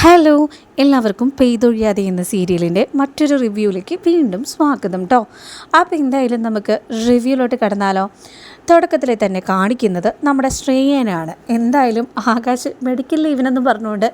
Hello എല്ലാവർക്കും പെയ്തൊഴിയാതെ എന്ന സീരിയലിന്റെ മറ്റൊരു റിവ്യൂവിലേക്ക് വീണ്ടും സ്വാഗതം കേട്ടോ അപ്പോൾ എന്തായാലും നമുക്ക് റിവ്യൂലോട്ട് കടന്നാലോ. തുടക്കത്തിൽ തന്നെ കാണിക്കുന്നത് നമ്മുടെ ശ്രേയനാണ്. എന്തായാലും ആകാശ് മെഡിക്കൽ ലീവിനെന്ന് പറഞ്ഞുകൊണ്ട്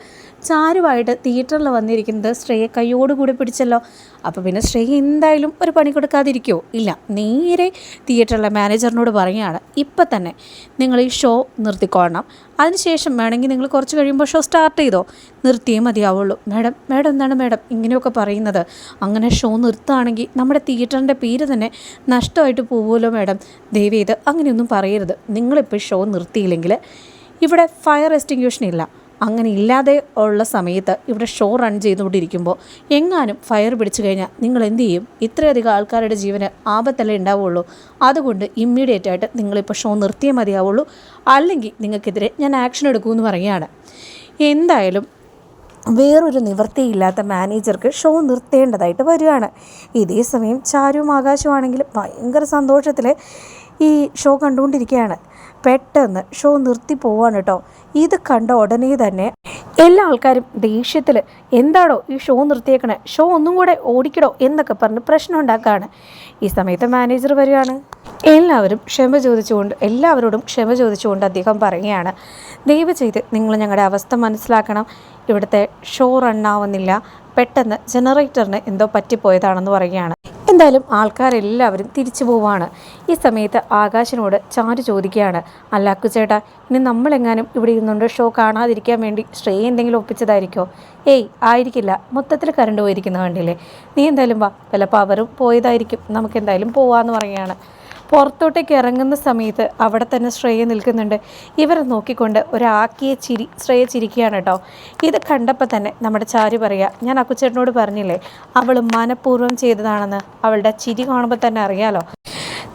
ചാരുവായിട്ട് തിയേറ്ററിൽ വന്നിരിക്കുന്നത് ശ്രേയ കൈയോടുകൂടി പിടിച്ചല്ലോ. അപ്പോൾ പിന്നെ ശ്രേയ എന്തായാലും ഒരു പണി കൊടുക്കാതിരിക്കോ? ഇല്ല നേരെ തിയേറ്ററിലെ മാനേജറിനോട് പറയുകയാണ് ഇപ്പം തന്നെ നിങ്ങൾ ഈ ഷോ നിർത്തിക്കോണം അതിനുശേഷം വേണമെങ്കിൽ നിങ്ങൾ കുറച്ച് കഴിയുമ്പോൾ ഷോ സ്റ്റാർട്ട് ചെയ്തോ? നിർത്തിയേ മതിയാവുള്ളൂ. മാഡം മാഡം എന്താണ് മാഡം? ഇങ്ങനെയൊക്കെ പറയുന്നത്. അങ്ങനെ ഷോ നിർത്തുകയാണെങ്കിൽ നമ്മുടെ തിയേറ്ററിന്റെ പേര് തന്നെ നഷ്ടമായിട്ട് പോകുമല്ലോ മാഡം. ദയവ് ചെയ്ത് അങ്ങനെയൊന്നും പറയരുത്. നിങ്ങളിപ്പോൾ ഷോ നിർത്തിയില്ലെങ്കിൽ ഇവിടെ ഫയർ എക്സ്റ്റിങ്ക്യൂഷൻ ഇല്ല. അങ്ങനെ ഇല്ലാതെ ഉള്ള സമയത്ത് ഇവിടെ ഷോ റൺ ചെയ്തുകൊണ്ടിരിക്കുമ്പോൾ എങ്ങാനും ഫയർ പിടിച്ചു കഴിഞ്ഞാൽ നിങ്ങൾ എന്ത് ചെയ്യും? ഇത്രയധികം ആൾക്കാരുടെ ജീവന് ആപത്തല്ലേ ഉണ്ടാവുള്ളൂ. അതുകൊണ്ട് ഇമ്മീഡിയറ്റ് ആയിട്ട് നിങ്ങളിപ്പോൾ ഷോ നിർത്തിയേ മതിയാവുള്ളൂ. അല്ലെങ്കിൽ നിങ്ങൾക്കെതിരെ ഞാൻ ആക്ഷൻ എടുക്കുമെന്ന് പറയുകയാണ്. എന്തായാലും വേറൊരു നിവൃത്തിയില്ലാത്ത മാനേജർക്ക് ഷോ നിർത്തേണ്ടതായിട്ട് വരികയാണ്. ഇതേ സമയം ചാരുവും ആകാശമാണെങ്കിൽ ഭയങ്കര സന്തോഷത്തിൽ ഈ ഷോ കണ്ടുകൊണ്ടിരിക്കുകയാണ്. പെട്ടെന്ന് ഷോ നിർത്തി പോവാണ് കേട്ടോ. ഇത് കണ്ട ഉടനെ തന്നെ എല്ലാ ആൾക്കാരും ദേഷ്യത്തിൽ എന്താണോ ഈ ഷോ നിർത്തിയേക്കണേ? ഷോ ഒന്നും കൂടെ ഓടിക്കടോ എന്നൊക്കെ പറഞ്ഞ് പ്രശ്നം ഉണ്ടാക്കുകയാണ് ഈ സമയത്ത് മാനേജർ വരികയാണ്. എല്ലാവരും ക്ഷമ ചോദിച്ചുകൊണ്ട് എല്ലാവരോടും ക്ഷമ ചോദിച്ചുകൊണ്ട് അദ്ദേഹം പറയുകയാണ് ദയവ് ചെയ്ത് നിങ്ങൾ ഞങ്ങളുടെ അവസ്ഥ മനസ്സിലാക്കണം. ഇവിടുത്തെ ഷോ റണ്ണാവുന്നില്ല. പെട്ടെന്ന് ജനറേറ്ററിന് എന്തോ പറ്റിപ്പോയതാണെന്ന് പറയുകയാണ്. എന്തായാലും ആൾക്കാരെല്ലാവരും തിരിച്ചു പോവാണ്. ഈ സമയത്ത് ആകാശിനോട് ചാരു ചോദിക്കുകയാണ്. അല്ല അക്കുചേട്ടാ ഇനി നമ്മളെങ്ങാനും ഇവിടെ ഇരുന്നുകൊണ്ട് ഷോ കാണാതിരിക്കാൻ വേണ്ടി ശ്രേയ എന്തെങ്കിലും ഒപ്പിച്ചതായിരിക്കോ? ഏയ് ആയിരിക്കില്ല. മൊത്തത്തിൽ കറണ്ട് പോയിരിക്കുന്ന കണ്ടില്ലേ? നീ എന്തായാലും വാ. വല്ല പവറും പോയതായിരിക്കും. നമുക്ക് എന്തായാലും പോവാന്ന് പറയുകയാണ്. പുറത്തോട്ടേക്ക് ഇറങ്ങുന്ന സമയത്ത് അവിടെ തന്നെ ശ്രേയ നിൽക്കുന്നുണ്ട്. ഇവരെ നോക്കിക്കൊണ്ട് ഒരാക്കിയ ചിരി ശ്രേയ ചിരിക്കുകയാണ് കേട്ടോ. ഇത് കണ്ടപ്പോൾ തന്നെ നമ്മുടെ ചാരു പറയുക ഞാൻ അക്കുച്ചേട്ടനോട് പറഞ്ഞില്ലേ അവൾ മനഃപൂർവം ചെയ്തതാണെന്ന്. അവളുടെ ചിരി കാണുമ്പോൾ തന്നെ അറിയാലോ.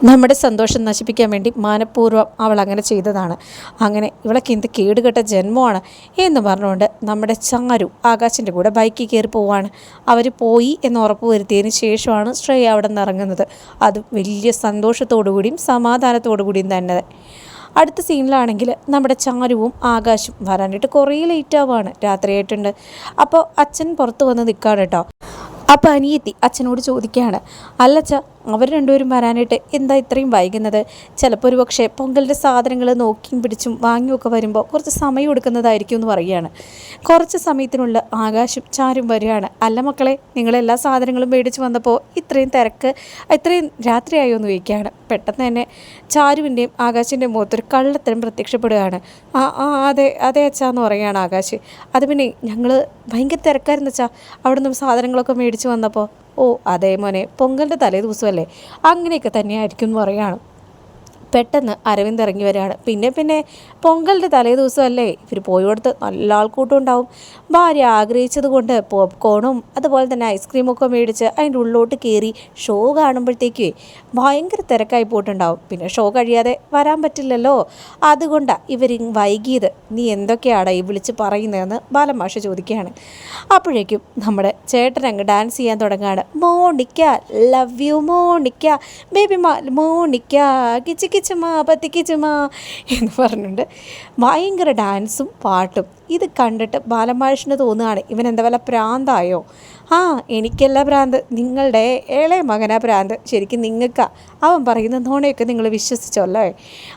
നമ്മുടെ സന്തോഷം നശിപ്പിക്കാൻ വേണ്ടി മനഃപൂർവം അവൾ അങ്ങനെ ചെയ്തതാണ്. അങ്ങനെ ഇവളൊക്കെ എന്ത് കേടുകെട്ട ജന്മമാണ് എന്ന് പറഞ്ഞുകൊണ്ട് നമ്മുടെ ചാരു ആകാശിന്റെ കൂടെ ബൈക്കിൽ കയറി പോവാണ്. അവർ പോയി എന്ന് ഉറപ്പ് വരുത്തിയതിന് ശേഷമാണ് ശ്രേയ അവിടെ നിന്ന് ഇറങ്ങുന്നത്. അത് വലിയ സന്തോഷത്തോടു കൂടിയും സമാധാനത്തോടു കൂടിയും തന്നെ. അടുത്ത സീനിലാണെങ്കിൽ നമ്മുടെ ചാരുവും ആകാശും വരാനായിട്ട് കുറേ ലേറ്റ് ആവുകയാണ് രാത്രിയായിട്ടുണ്ട് അപ്പോൾ അച്ഛൻ പുറത്ത് വന്ന് നിൽക്കുകയാണ് കേട്ടോ. അപ്പോൾ അനിയത്തി അച്ഛനോട് ചോദിക്കുകയാണ് അല്ലച്ച അവർ രണ്ടുപേരും വരാനായിട്ട് എന്താ ഇത്രയും വൈകുന്നത്? ചിലപ്പോൾ ഒരു പക്ഷേ പൊങ്കലിന്റെ സാധനങ്ങൾ നോക്കിയും പിടിച്ചും വാങ്ങിയൊക്കെ വരുമ്പോൾ കുറച്ച് സമയം എടുക്കുന്നതായിരിക്കും എന്ന് പറയുകയാണ്. കുറച്ച് സമയത്തിനുള്ള ആകാശം ചാരും വരികയാണ്. അല്ല മക്കളെ നിങ്ങൾ എല്ലാ സാധനങ്ങളും മേടിച്ച് വന്നപ്പോൾ ഇത്രയും തിരക്ക് ഇത്രയും രാത്രിയായോ എന്ന് ചോദിക്കുകയാണ്. പെട്ടെന്ന് തന്നെ ചാരുവിന്റെയും ആകാശിന്റെയും മുഖത്തൊരു കള്ളത്തരം പ്രത്യക്ഷപ്പെടുകയാണ്. ആ ആ അതെ അതെ അച്ഛാന്ന് പറയുകയാണ് ആകാശ്. അത് പിന്നെ ഞങ്ങൾ ഭയങ്കര തിരക്കായിരുന്നു അച്ഛാ. അവിടെ നിന്നും സാധനങ്ങളൊക്കെ മേടിച്ച് വന്നപ്പോൾ ഓ അതേ മോനെ പൊങ്കലിന്റെ തലേ ദിവസമല്ലേ അങ്ങനെയൊക്കെ തന്നെയായിരിക്കും എന്ന് പറയുകയാണ് പെട്ടെന്ന് അരവിന്ദ് ഇറങ്ങി വരികയാണ്. പിന്നെ പിന്നെ പൊങ്കലിന്റെ തലേ ദിവസമല്ലേ? ഇവർ പോയിടത്ത് നല്ല ആൾക്കൂട്ടം ഉണ്ടാവും. ഭാര്യ ആഗ്രഹിച്ചത് കൊണ്ട് പോപ്കോണും അതുപോലെ തന്നെ ഐസ്ക്രീമൊക്കെ മേടിച്ച് അതിന്റെ ഉള്ളിലോട്ട് കയറി ഷോ കാണുമ്പോഴത്തേക്ക് ഭയങ്കര തിരക്കായി പോയിട്ടുണ്ടാവും. പിന്നെ ഷോ കഴിയാതെ വരാൻ പറ്റില്ലല്ലോ. അതുകൊണ്ടാണ് ഇവർ വൈകിയത്. നീ എന്തൊക്കെയാണ് ഈ വിളിച്ച് പറയുന്നതെന്ന് ബാലമാഷ ചോദിക്കുകയാണ്. അപ്പോഴേക്കും നമ്മുടെ ചേട്ടൻ അങ്ങ് ഡാൻസ് ചെയ്യാൻ തുടങ്ങുകയാണ്. Monica love you Monica. Baby Monica. കിച്ച് കിച്ചുമാ പത്തിക്കിച്ചുമാ എന്ന് പറഞ്ഞുകൊണ്ട് ഭയങ്കര ഡാൻസും പാട്ടും. ഇത് കണ്ടിട്ട് ബാലമഹേഷിന് തോന്നുകയാണ് ഇവൻ എന്താ വല്ല പ്രാന്തായോ? ആ എനിക്കല്ല ഭ്രാന്ത് നിങ്ങളുടെ ഇളയ മകനാ ഭ്രാന്ത് ശരിക്കും നിങ്ങൾക്കാ. അവൻ പറയുന്ന നോണയൊക്കെ നിങ്ങൾ വിശ്വസിച്ചല്ലേ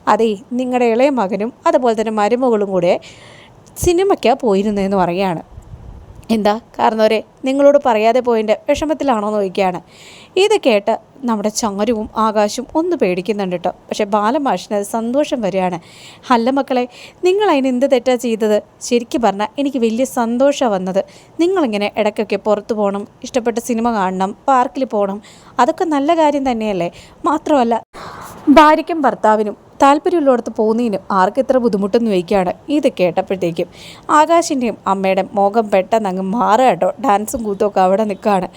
അതെ നിങ്ങളുടെ ഇളയ മകനും അതുപോലെ തന്നെ മരുമകളും കൂടെ സിനിമയ്ക്കാണ് പോയിരുന്നതെന്ന് പറയുകയാണ്. എന്താ? കാരണവരെ നിങ്ങളോട് പറയാതെ പോയിന്റെ വിഷമത്തിലാണോ നോക്കിയാണ് ഇത് കേട്ട് നമ്മുടെ ചാരുവും ആകാശവും ഒന്ന് പേടിക്കുന്നുണ്ട് കേട്ടോ. പക്ഷേ ബാലമാഷിന് സന്തോഷം വരികയാണ്. അല്ല മക്കളെ നിങ്ങൾ അതിന് എന്ത് തെറ്റാ ചെയ്തത്? ശരിക്കും പറഞ്ഞാൽ എനിക്ക് വലിയ സന്തോഷമാണ് വന്നത്. നിങ്ങളിങ്ങനെ ഇടയ്ക്കൊക്കെ പുറത്ത് പോകണം ഇഷ്ടപ്പെട്ട സിനിമ കാണണം പാർക്കിൽ പോകണം അതൊക്കെ നല്ല കാര്യം തന്നെയല്ലേ? മാത്രമല്ല ഭാര്യയ്ക്കും ഭർത്താവിനും താല്പര്യമുള്ളിടത്ത് പോകുന്നതിനും ആർക്ക് ഇത്ര ബുദ്ധിമുട്ടെന്ന് ചോദിക്കുകയാണ്. ഇത് കേട്ടപ്പോഴത്തേക്കും ആകാശിന്റെയും അമ്മയുടെ മുഖം പെട്ടെന്ന് അങ്ങ് മാറുക കേട്ടോ. ഡാൻസും കൂത്തുമൊക്കെ അവിടെ നിൽക്കുകയാണ്.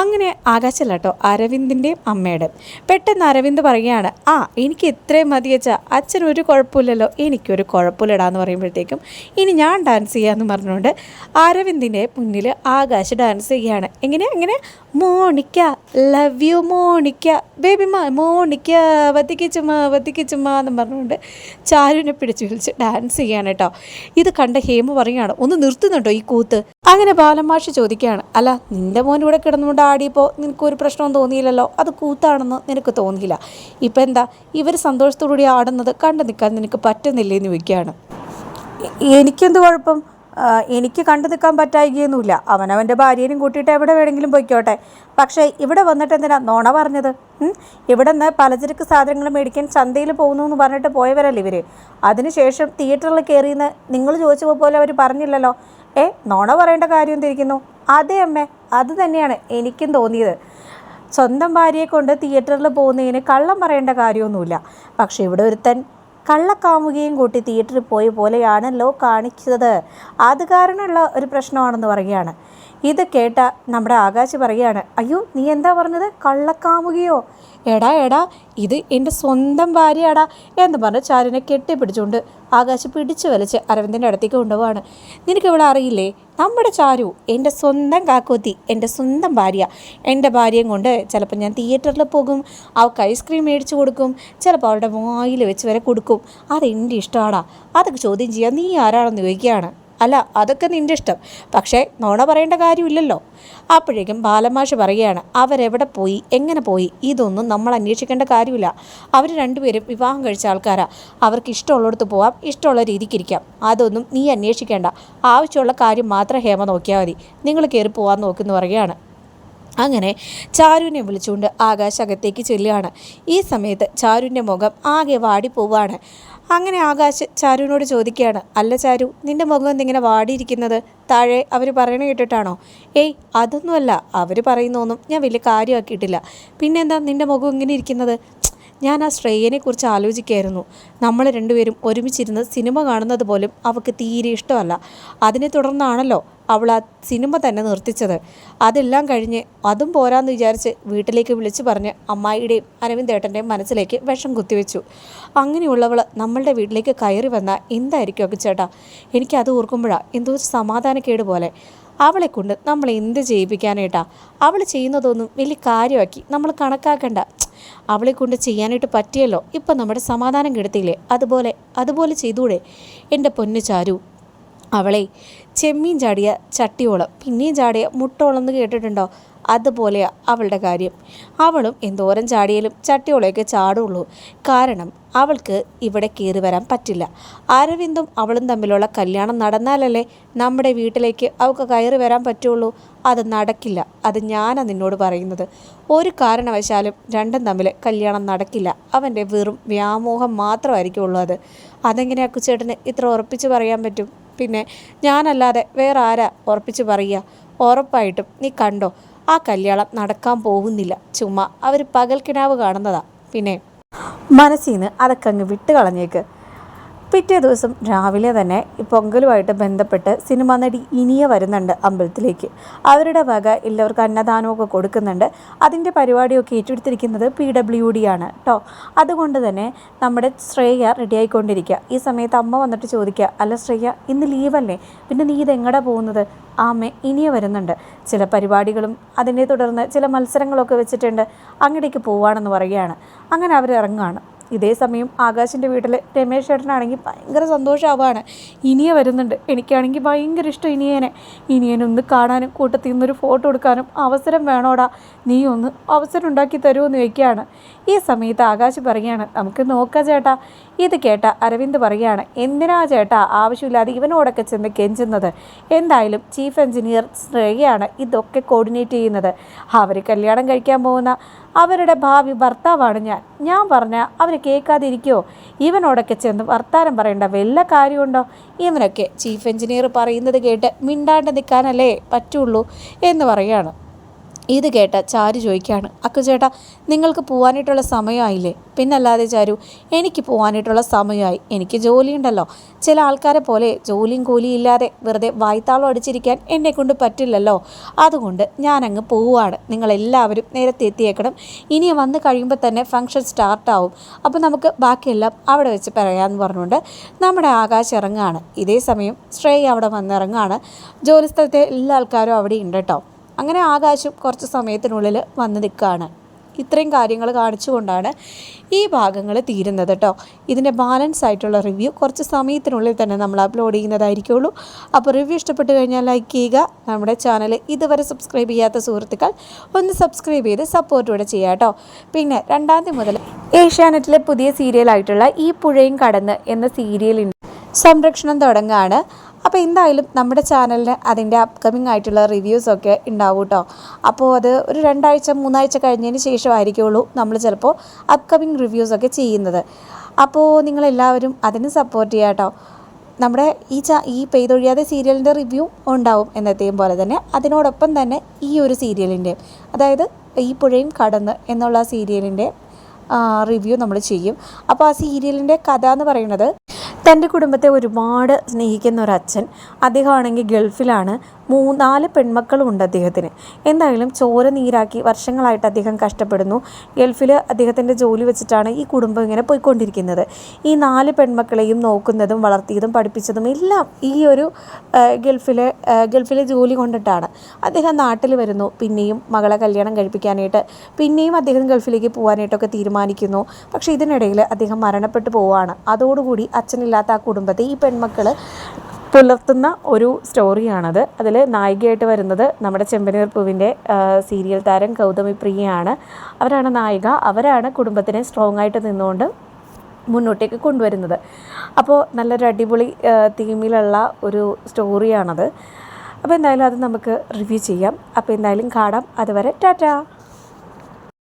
അങ്ങനെ ആകാശല്ല കേട്ടോ അരവിന്ദിന്റെയും അമ്മയുടെ പെട്ടെന്ന് അരവിന്ദ് പറയുകയാണ് ആ എനിക്ക് ഇത്രയും മതി വെച്ചാൽ അച്ഛൻ ഒരു കുഴപ്പമില്ലല്ലോ. എനിക്കൊരു കുഴപ്പമില്ലടാന്ന് പറയുമ്പോഴത്തേക്കും ഇനി ഞാൻ ഡാൻസ് ചെയ്യാമെന്ന് പറഞ്ഞുകൊണ്ട് അരവിന്ദിന്റെ മുന്നിൽ ആകാശ് ഡാൻസ് ചെയ്യുകയാണ്. എങ്ങനെ? എങ്ങനെ? Monica love you Monica. Baby മാ മോണിക്ക വത്തിക്കിച്ചുമ്മ ചുമ്മാ വത്തിക്ക് ചുമ്മാ എന്നും പറഞ്ഞുകൊണ്ട് ചാരുവിനെ പിടിച്ച് വിളിച്ച് ഡാൻസ് ചെയ്യാണ് കേട്ടോ. ഇത് കണ്ട ഹേമ പറയുകയാണ് ഒന്ന് നിർത്തുന്നുണ്ടോ ഈ കൂത്ത്? അങ്ങനെ ബാലമാഷി ചോദിക്കുകയാണ് അല്ല നിന്റെ മോൻ ഇവിടെ കിടന്നുകൊണ്ട് ആടിയപ്പോൾ നിനക്കൊരു പ്രശ്നവും തോന്നിയില്ലല്ലോ? അത് കൂത്താണെന്ന് നിനക്ക് തോന്നിയില്ല. ഇപ്പം എന്താ ഇവർ സന്തോഷത്തോടുകൂടി ആടുന്നത് കണ്ടു നിൽക്കാൻ നിനക്ക് പറ്റുന്നില്ലേന്ന് ചോദിക്കുകയാണ്. എനിക്കെന്ത് കുഴപ്പം? എനിക്ക് കണ്ടു നിൽക്കാൻ പറ്റായികയൊന്നുമില്ല. അവനവന്റെ ഭാര്യനും കൂട്ടിയിട്ട് എവിടെ വേണമെങ്കിലും പോയിക്കോട്ടെ. പക്ഷേ ഇവിടെ വന്നിട്ട് എന്തിനാ നോണ പറഞ്ഞത്? ഇവിടെ നിന്ന് പലചരക്ക് സാധനങ്ങൾ മേടിക്കാൻ ചന്തയിൽ പോകുന്നു എന്ന് പറഞ്ഞിട്ട് പോയവരല്ലേ ഇവർ അതിനുശേഷം തിയേറ്ററിൽ കയറിയെന്ന് നിങ്ങൾ ചോദിച്ചപ്പോൾ പോലെ അവർ പറഞ്ഞില്ലല്ലോ. ഏ നോണ പറയേണ്ട കാര്യം എന്തിരിക്കുന്നു? അതെ അമ്മേ അത് തന്നെയാണ് എനിക്കും തോന്നിയത്. സ്വന്തം ഭാര്യയെ കൊണ്ട് തിയേറ്ററിൽ പോകുന്നതിന് കള്ളം പറയേണ്ട കാര്യമൊന്നുമില്ല. പക്ഷേ ഇവിടെ ഒരുത്തൻ കള്ളക്കാമുകയും കൂട്ടി തിയേറ്ററിൽ പോയ പോലെയാണല്ലോ കാണിച്ചത്. അത് കാരണമുള്ള ഒരു പ്രശ്നമാണെന്ന് പറയുകയാണ്. ഇത് കേട്ട നമ്മുടെ ആകാശ് പറയുകയാണ് അയ്യോ നീ എന്താ പറഞ്ഞത്? കള്ളക്കാമുകയോ? എടാ എടാ ഇത് എന്റെ സ്വന്തം ഭാര്യയാടാ എന്ന് പറഞ്ഞ് ചാരുവിനെ കെട്ടിപ്പിടിച്ചുകൊണ്ട് ആകാശ് പിടിച്ചു വലിച്ച് അരവിന്ദന്റെ അടുത്തേക്ക് കൊണ്ടുപോവാണ്. നിനക്ക് ഇവിടെ അറിയില്ലേ? നമ്മുടെ ചാരു എന്റെ സ്വന്തം കാക്കോത്തി എന്റെ സ്വന്തം ഭാര്യ. എന്റെ ഭാര്യയും കൊണ്ട് ചിലപ്പോൾ ഞാൻ തിയേറ്ററിൽ പോകും അവൾക്ക് ഐസ്ക്രീം മേടിച്ചു കൊടുക്കും ചിലപ്പോൾ അവളുടെ വായിൽ വെച്ച് വരെ കൊടുക്കും. അതെന്റെ എന്റെ ഇഷ്ടമാടാ. അതൊക്കെ ചോദ്യം ചെയ്യാൻ നീ ആരാണെന്ന് ചോദിക്കുകയാണ്. അല്ല അതൊക്കെ നിന്റെ ഇഷ്ടം. പക്ഷേ നോണ പറയേണ്ട കാര്യമില്ലല്ലോ. അപ്പോഴേക്കും ബാലമാഷ് പറയുകയാണ് അവരെവിടെ പോയി? എങ്ങനെ പോയി? ഇതൊന്നും നമ്മൾ അന്വേഷിക്കേണ്ട കാര്യമില്ല. അവർ രണ്ടുപേരും വിവാഹം കഴിച്ച ആൾക്കാരാ. അവർക്ക് ഇഷ്ടമുള്ളിടത്ത് പോവാം ഇഷ്ടമുള്ള രീതിക്ക് ഇരിക്കാം. അതൊന്നും നീ അന്വേഷിക്കേണ്ട. ആവശ്യമുള്ള കാര്യം മാത്രം ഹേമ നോക്കിയാൽ മതി. നിങ്ങൾ കയറി പോകാൻ നോക്കുന്നു പറയുകയാണ്. അങ്ങനെ ചാരുവിനെ വിളിച്ചുകൊണ്ട് ആകാശ് അകത്തേക്ക് ചെല്ലുകയാണ്. ഈ സമയത്ത് ചാരുവിന്റെ മുഖം ആകെ വാടി വാടിപ്പോവാണ് അങ്ങനെ ആകാശ് ചാരുവിനോട് ചോദിക്കുകയാണ് അല്ല ചാരു നിന്റെ മുഖം എന്തിങ്ങനെ വാടിയിരിക്കുന്നത്? താഴെ അവർ പറയണ കേട്ടിട്ടാണോ? ഏയ് അതൊന്നുമല്ല അവർ പറയുന്നൊന്നും ഞാൻ വലിയ കാര്യമാക്കിയിട്ടില്ല. പിന്നെന്താ നിന്റെ മുഖം ഇങ്ങനെ ഇരിക്കുന്നത്? ഞാൻ ആ ശ്രേയനെക്കുറിച്ച് കുറിച്ച് ആലോചിക്കായിരുന്നു നമ്മൾ രണ്ടുപേരും ഒരുമിച്ചിരുന്ന് സിനിമ കാണുന്നത് പോലും അവൾക്ക് തീരെ ഇഷ്ടമല്ല. അതിനെ തുടർന്നാണല്ലോ അവൾ ആ സിനിമ തന്നെ നിർത്തിച്ചത്. അതെല്ലാം കഴിഞ്ഞ് അതും പോരാന്ന് വിചാരിച്ച് വീട്ടിലേക്ക് വിളിച്ചു പറഞ്ഞ് അമ്മായിയുടെയും അരവിന്ദേട്ടന്റെയും മനസ്സിലേക്ക് വിഷം കുത്തിവെച്ചു. അങ്ങനെയുള്ളവൾ നമ്മളുടെ വീട്ടിലേക്ക് കയറി വന്നാൽ എന്തായിരിക്കും ഒക്കെ ചേട്ടാ എനിക്കത് ഓർക്കുമ്പോഴാണ് എന്തോ സമാധാനക്കേട് പോലെ. അവളെ കൊണ്ട് നമ്മൾ എന്ത് ചെയ്യിപ്പിക്കാനായിട്ടാ അവൾ ചെയ്യുന്നതൊന്നും വലിയ കാര്യമാക്കി നമ്മൾ കണക്കാക്കണ്ട. അവളെ കൊണ്ട് ചെയ്യാനായിട്ട് പറ്റിയല്ലോ. ഇപ്പം നമ്മുടെ സമാധാനം കെടുത്തില്ലേ? അതുപോലെ അതുപോലെ ചെയ്തൂടെ? എന്റെ പൊന്നു ചാരു അവളെ ചെമ്മീൻ ചാടിയ ചട്ടിയോളം. പിന്നെയും ചാടിയ മുട്ടോളം എന്ന് കേട്ടിട്ടുണ്ടോ? അതുപോലെയാണ് അവളുടെ കാര്യം. അവളും എന്തോരം ചാടിയാലും ചട്ടിയോളയൊക്കെ ചാടുള്ളൂ. കാരണം അവൾക്ക് ഇവിടെ കയറി വരാൻ പറ്റില്ല. അരവിന്ദും അവളും തമ്മിലുള്ള കല്യാണം നടന്നാലല്ലേ നമ്മുടെ വീട്ടിലേക്ക് അവൾക്ക് കയറി വരാൻ പറ്റുള്ളൂ? അത് നടക്കില്ല. അത് ഞാനാണ് നിന്നോട് പറയുന്നത്. ഒരു കാരണവശാലും രണ്ടും തമ്മിൽ കല്യാണം നടക്കില്ല. അവന്റെ വെറും വ്യാമോഹം മാത്രമായിരിക്കും ഉള്ളൂ അത്. അതെങ്ങനെയാ കുച്ചേട്ടന് ഇത്ര ഉറപ്പിച്ച് പറയാൻ പറ്റും? പിന്നെ ഞാനല്ലാതെ വേറെ ആരാ ഉറപ്പിച്ച് പറയുക? ഉറപ്പായിട്ടും നീ കണ്ടോ ആ കല്യാണം നടക്കാൻ പോകുന്നില്ല. ചുമ്മാ അവർ പകൽക്കിനാവ് കാണുന്നതാ. പിന്നെ മനസ്സിൽ നിന്ന് അതൊക്കെ അങ്ങ് വിട്ട് കളഞ്ഞേക്ക് പിറ്റേ ദിവസം രാവിലെ തന്നെ പൊങ്കലുമായിട്ട് ബന്ധപ്പെട്ട് സിനിമാ നടി ഇനിയ വരുന്നുണ്ട് അമ്പലത്തിലേക്ക്. അവരുടെ വക എല്ലാവർക്കും അന്നദാനമൊക്കെ കൊടുക്കുന്നുണ്ട്. അതിന്റെ പരിപാടിയൊക്കെ ഏറ്റെടുത്തിരിക്കുന്നത് പി ഡബ്ല്യു ഡി ആണ് കേട്ടോ അതുകൊണ്ട് തന്നെ നമ്മുടെ ശ്രേയ റെഡി ആയിക്കൊണ്ടിരിക്കുക. ഈ സമയത്ത് അമ്മ വന്നിട്ട് ചോദിക്കുക അല്ല ശ്രേയ ഇന്ന് ലീവല്ലേ? പിന്നെ നീ ഇതെങ്ങടെ പോകുന്നത്? ആമേ ഇനിയ വരുന്നുണ്ട്. ചില പരിപാടികളും അതിനെ തുടർന്ന് ചില മത്സരങ്ങളൊക്കെ വെച്ചിട്ടുണ്ട്. അങ്ങടേക്ക് പോവാണെന്ന് പറയുകയാണ്. അങ്ങനെ അവർ ഇറങ്ങുകയാണ് ഇതേ സമയം ആകാശിന്റെ വീട്ടിൽ രമേശ് ചേട്ടനാണെങ്കിൽ ഭയങ്കര സന്തോഷമാവാണ് ഇനിയെ വരുന്നുണ്ട്. എനിക്കാണെങ്കിൽ ഭയങ്കര ഇഷ്ടം ഇനിയേനെ. ഇനിയനൊന്ന് കാണാനും കൂട്ടത്തിൽ നിന്നൊരു ഫോട്ടോ എടുക്കാനും അവസരം വേണോടാ. നീ ഒന്ന് അവസരം ഉണ്ടാക്കി തരുമെന്ന് ചോദിക്കുകയാണ്. ഈ സമയത്ത് ആകാശ് പറയുകയാണ് നമുക്ക് നോക്കാം ചേട്ടാ. ഇത് കേട്ട അരവിന്ദ് പറയുകയാണ് എന്തിനാ ചേട്ടാ ആവശ്യമില്ലാതെ ഇവനോടൊക്കെ ചെന്ന് കെഞ്ചുന്നത്? എന്തായാലും ചീഫ് എഞ്ചിനീയർ ശ്രേയയാണ് ഇതൊക്കെ കോർഡിനേറ്റ് ചെയ്യുന്നത്. അവർ കല്യാണം കഴിക്കാൻ പോകുന്ന അവരുടെ ഭാവി ഭർത്താവാണ് ഞാൻ. ഞാൻ പറഞ്ഞാൽ അവർ കേൾക്കാതിരിക്കുമോ ഇവനോടൊക്കെ ചെന്ന് വർത്താനം പറയേണ്ട. വല്ല കാര്യമുണ്ടോ? ഇവനൊക്കെ ചീഫ് എഞ്ചിനീയർ പറയുന്നത് കേട്ട് മിണ്ടാണ്ട് നിൽക്കാനല്ലേ പറ്റുള്ളൂ എന്ന് പറയുകയാണ് ഇത് കേട്ട ചാരു ചോദിക്കുകയാണ് അക്കു ചേട്ടാ നിങ്ങൾക്ക് പോകാനായിട്ടുള്ള സമയമായില്ലേ? പിന്നല്ലാതെ ചാരു എനിക്ക് പോകാനായിട്ടുള്ള സമയമായി. എനിക്ക് ജോലിയുണ്ടല്ലോ. ചില ആൾക്കാരെ പോലെ ജോലിയും കൂലിയും ഇല്ലാതെ വെറുതെ വായ്ത്താളം അടിച്ചിരിക്കാൻ എന്നെ കൊണ്ട് പറ്റില്ലല്ലോ. അതുകൊണ്ട് ഞാനങ്ങ് പോവുകയാണ് നിങ്ങളെല്ലാവരും നേരത്തെ എത്തിയേക്കണം. ഇനി വന്ന് കഴിയുമ്പോൾ തന്നെ ഫംഗ്ഷൻ സ്റ്റാർട്ടാവും. അപ്പോൾ നമുക്ക് ബാക്കിയെല്ലാം അവിടെ വെച്ച് പറയാമെന്ന് പറഞ്ഞുകൊണ്ട് നമ്മുടെ ആകാശം ഇറങ്ങുകയാണ് ഇതേ സമയം ശ്രേയ അവിടെ വന്നിറങ്ങുകയാണ് ജോലിസ്ഥലത്തെ എല്ലാ ആൾക്കാരും അവിടെ ഉണ്ട് കേട്ടോ. അങ്ങനെ ആകാശം കുറച്ച് സമയത്തിനുള്ളിൽ വന്ന് നിൽക്കുകയാണ്. ഇത്രയും കാര്യങ്ങൾ കാണിച്ചുകൊണ്ടാണ് ഈ ഭാഗങ്ങൾ തീരുന്നത് കേട്ടോ. ഇതിന്റെ ബാലൻസ് ആയിട്ടുള്ള റിവ്യൂ കുറച്ച് സമയത്തിനുള്ളിൽ തന്നെ നമ്മൾ അപ്ലോഡ് ചെയ്യുന്നതായിരിക്കുള്ളൂ. അപ്പോൾ റിവ്യൂ ഇഷ്ടപ്പെട്ട് കഴിഞ്ഞാൽ ലൈക്ക് ചെയ്യുക. നമ്മുടെ ചാനൽ ഇതുവരെ സബ്സ്ക്രൈബ് ചെയ്യാത്ത സുഹൃത്തുക്കൾ ഒന്ന് സബ്സ്ക്രൈബ് ചെയ്ത് സപ്പോർട്ട് കൂടെ ചെയ്യുക കേട്ടോ. പിന്നെ രണ്ടാം തീയതി മുതൽ ഏഷ്യാനെറ്റിലെ പുതിയ സീരിയലായിട്ടുള്ള ഈ പുഴയും കടന്ന് എന്ന സീരിയലിന്റെ സംരക്ഷണം തുടങ്ങുകയാണ്. അപ്പോൾ എന്തായാലും നമ്മുടെ ചാനലിന് അതിന്റെ അപ്കമിങ് ആയിട്ടുള്ള റിവ്യൂസൊക്കെ ഉണ്ടാവും കേട്ടോ അപ്പോൾ അത് ഒരു രണ്ടാഴ്ച മൂന്നാഴ്ച കഴിഞ്ഞതിന് ശേഷമായിരിക്കുള്ളൂ നമ്മൾ ചിലപ്പോൾ അപ്കമിങ് റിവ്യൂസൊക്കെ ചെയ്യുന്നത്. അപ്പോൾ നിങ്ങളെല്ലാവരും അതിന് സപ്പോർട്ട് ചെയ്യുക കേട്ടോ നമ്മുടെ ഈ ചാ ഈ പെയ്തൊഴിയാതെ സീരിയലിന്റെ റിവ്യൂ ഉണ്ടാവും എന്നത്തെയും പോലെ തന്നെ അതിനോടൊപ്പം തന്നെ ഈ ഒരു സീരിയലിന്റെയും അതായത് ഈ പുഴയും കടന്ന് എന്നുള്ള സീരിയലിന്റെ റിവ്യൂ നമ്മൾ ചെയ്യും. അപ്പോൾ ആ സീരിയലിന്റെ കഥ എന്ന് പറയുന്നത് തന്റെ കുടുംബത്തെ ഒരുപാട് സ്നേഹിക്കുന്ന ഒരു അച്ഛൻ അദ്ദേഹമാണെങ്കിൽ ഗൾഫിലാണ്. മൂന്നാൽ പെൺമക്കളും ഉണ്ട് അദ്ദേഹത്തിന്. എന്തായാലും ചോര നീരാക്കി വർഷങ്ങളായിട്ട് അദ്ദേഹം കഷ്ടപ്പെടുന്നു. ഗൾഫിൽ അദ്ദേഹത്തിന്റെ ജോലി വെച്ചിട്ടാണ് ഈ കുടുംബം ഇങ്ങനെ പോയിക്കൊണ്ടിരിക്കുന്നത്. ഈ നാല് പെൺമക്കളെയും നോക്കുന്നതും വളർത്തിയതും പഠിപ്പിച്ചതും എല്ലാം ഈ ഒരു ഗൾഫിലെ ഗൾഫിലെ ജോലി കൊണ്ടിട്ടാണ്. അദ്ദേഹം നാട്ടിൽ വരുന്നു. പിന്നെയും മകളെ കല്യാണം കഴിപ്പിക്കാനായിട്ട് പിന്നെയും അദ്ദേഹം ഗൾഫിലേക്ക് പോകാനായിട്ടൊക്കെ തീരുമാനിക്കുന്നു. പക്ഷേ ഇതിനിടയിൽ അദ്ദേഹം മരണപ്പെട്ടു പോവുകയാണ്. അതോടുകൂടി അച്ഛനില്ലാത്ത ആ കുടുംബത്തെ ഈ പെൺമക്കൾ പുലർത്തുന്ന ഒരു സ്റ്റോറിയാണത്. അതിൽ നായികയായിട്ട് വരുന്നത് നമ്മുടെ ചെമ്പനീർ പൂവിന്റെ സീരിയൽ താരം ഗൗതമി പ്രിയയാണ്. അവരാണ് നായിക. അവരാണ് കുടുംബത്തിനെ സ്ട്രോങ് ആയിട്ട് നിന്നുകൊണ്ട് മുന്നോട്ടേക്ക് കൊണ്ടുവരുന്നത്. അപ്പോൾ നല്ലൊരു അടിപൊളി തീമിലുള്ള ഒരു സ്റ്റോറിയാണത്. അപ്പോൾ എന്തായാലും അത് നമുക്ക് റിവ്യൂ ചെയ്യാം. അപ്പോൾ എന്തായാലും കാണാം. അതുവരെ ടാറ്റാ!